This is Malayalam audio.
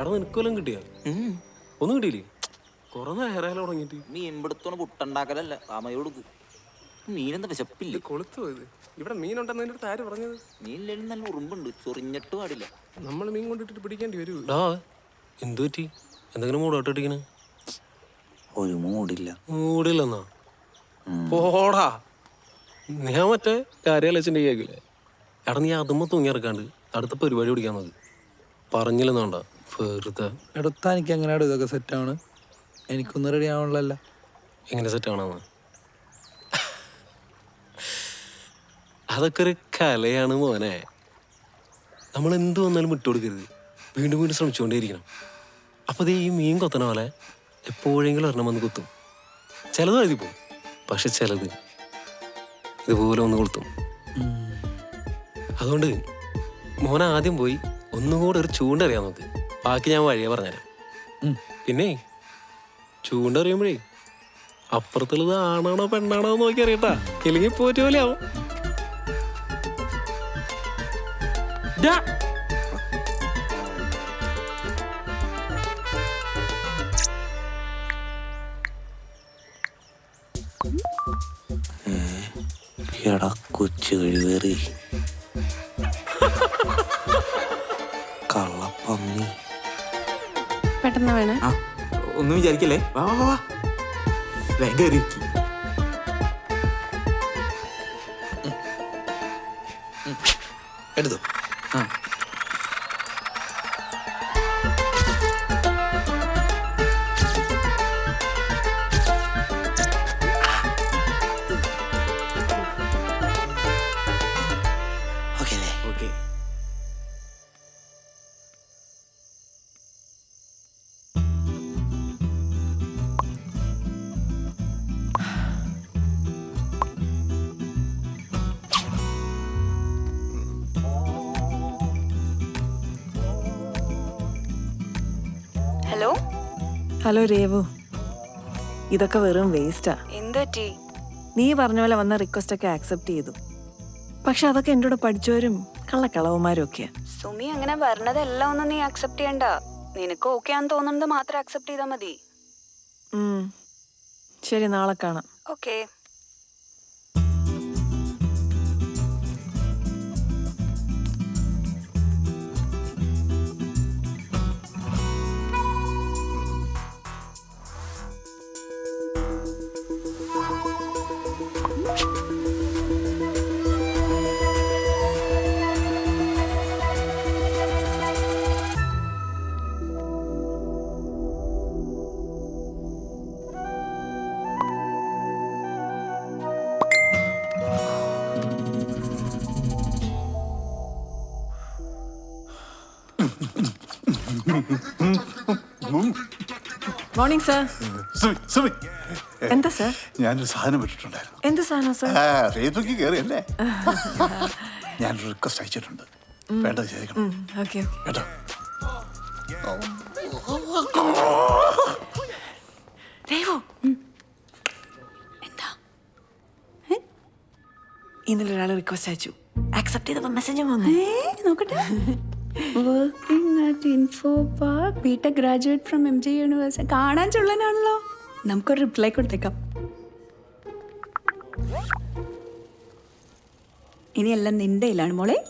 എടാ നിനക്കൊല്ലം കിട്ടിയ? ഒന്നും കിട്ടിയില്ലേ? കുറെ നേരം തുടങ്ങിയിട്ട് മീൻ പിടുത്തോണ്ട് പുട്ടുണ്ടാക്കലല്ല താമര കൊടുക്ക്. മീനെന്താ വിശപ്പില്ല? കൊളുത്തു പോയത് ഇവിടെ മീനുണ്ടെന്ന് എന്റെ അടുത്ത് ആര് പറഞ്ഞത്? മീനിലും നല്ല ഉറുമ്പുണ്ട് ചൊറിഞ്ഞിട്ട് പാടില്ല നമ്മൾ മീൻ കൊണ്ടിട്ടിട്ട് പിടിക്കേണ്ടി വരൂ. ഡാ എന്തു പറ്റി? എന്തെങ്കിലും മൂടോട്ട് ഇടിക്കണേ ഒരു മൂടില്ല. മൂടില്ലെന്നാ? പോടാ. ഞാൻ മറ്റേ കാര്യാലച്ചന്റെ കേക്കില്ലേ? എടാ നീ അതുമ്മ തൂങ്ങിയിറക്കാണ്ട് അടുത്ത പരിപാടി പിടിക്കാൻ മതി പറഞ്ഞില്ലെന്നാണ്ട വെറുതെ. എടുത്താൽ എനിക്ക് എങ്ങനെയാണ് ഇതൊക്കെ സെറ്റാണ് എനിക്കൊന്നും റെഡി ആവണല്ല എങ്ങനെ സെറ്റ് ആണെന്ന് അതൊക്കെ ഒരു കലയാണ് മോനെ. നമ്മൾ എന്ത് വന്നാലും വിട്ടുകൊടുക്കരുത് വീണ്ടും വീണ്ടും ശ്രമിച്ചുകൊണ്ടേയിരിക്കണം. അപ്പോൾ ദേ ഈ മീൻ കൊത്തണ പോലെ എപ്പോഴെങ്കിലും ഒരെണ്ണം വന്ന് കുത്തും. ചിലത് എഴുതി പോകും പക്ഷെ ചിലത് ഇതുപോലെ ഒന്ന് കൊളുത്തും. അതുകൊണ്ട് മോൻ ആദ്യം പോയി ഒന്നും കൂടെ ഒരു ചൂണ്ടറിയാൻ നോക്ക്. ബാക്കി ഞാൻ വഴിയെ പറഞ്ഞുതരാം. പിന്നെ ചൂണ്ടറിയുമ്പോഴേ അപ്പുറത്തുള്ളത് ആണാണോ പെണ്ണാണോ എന്ന് നോക്കി അറിയട്ടാ. ഇല്ലെങ്കിൽ പോറ്റ പോലെ ആവും. എടാ കൊച്ചു കഴിവേറി. ഒന്നും വിചാരിക്കല്ലേ? വാ വാ വാ, വേഗം കയറിയിരിക്കും എടുത്തു? ആ. ഓക്കെ അല്ലേ? Okay hello Revu. ഇതൊക്കെ വെറും വേസ്റ്റാ എന്തുപറ്റി നീ പറഞ്ഞ പോലെ വന്ന റിക്വസ്റ്റ് ഒക്കെ ആക്സെപ്റ്റ് ചെയ്തു. പക്ഷെ അതൊക്കെ എന്റെ കൂടെ പഠിച്ചവരും കള്ളക്കളവന്മാരും ഒക്കെയാ സുമി അങ്ങനെ പറഞ്ഞതെല്ലാം ഒന്നും നീ അക്സെപ്റ്റ് ചെയ്യണ്ട. നിനക്ക് ഓക്കെ ആണെന്ന് തോന്നുന്നത് മാത്രം അക്സെപ്റ്റ് ചെയ്താൽ മതി. ശരി നാളെ കാണാം. Okay morning sir Sumi Sumi. എന്താ സർ ഞാനൊരു സാധനം വിട്ടിട്ടുണ്ടായിരുന്നു എന്ത് സാധനം സർ ആ ഫേസ്ബുക്കിൽ കയറിയല്ലേ ഞാനൊരു റിക്വസ്റ്റ് അയച്ചിട്ടുണ്ട്. വേണ്ടത് ചെയ്തേക്കണം. ഓക്കെ ഓക്കെ കേട്ടോ? രേവു എന്താ? ഇന്നലെ ഒരാൾ റിക്വസ്റ്റ് അയച്ചു. ആക്സെപ്റ്റ് ചെയ്തപ്പോ മെസ്സേജ് വന്നു. നോക്കട്ടെ. Working at Infopark BTech graduate from M G university കാണാൻ ചുള്ളനാണല്ലോ. നമുക്കൊരു റിപ്ലൈ കൊടുത്തേക്കാം. ഇനിയെല്ലാം നിന്റെ കയ്യിലാണ് മോളെ.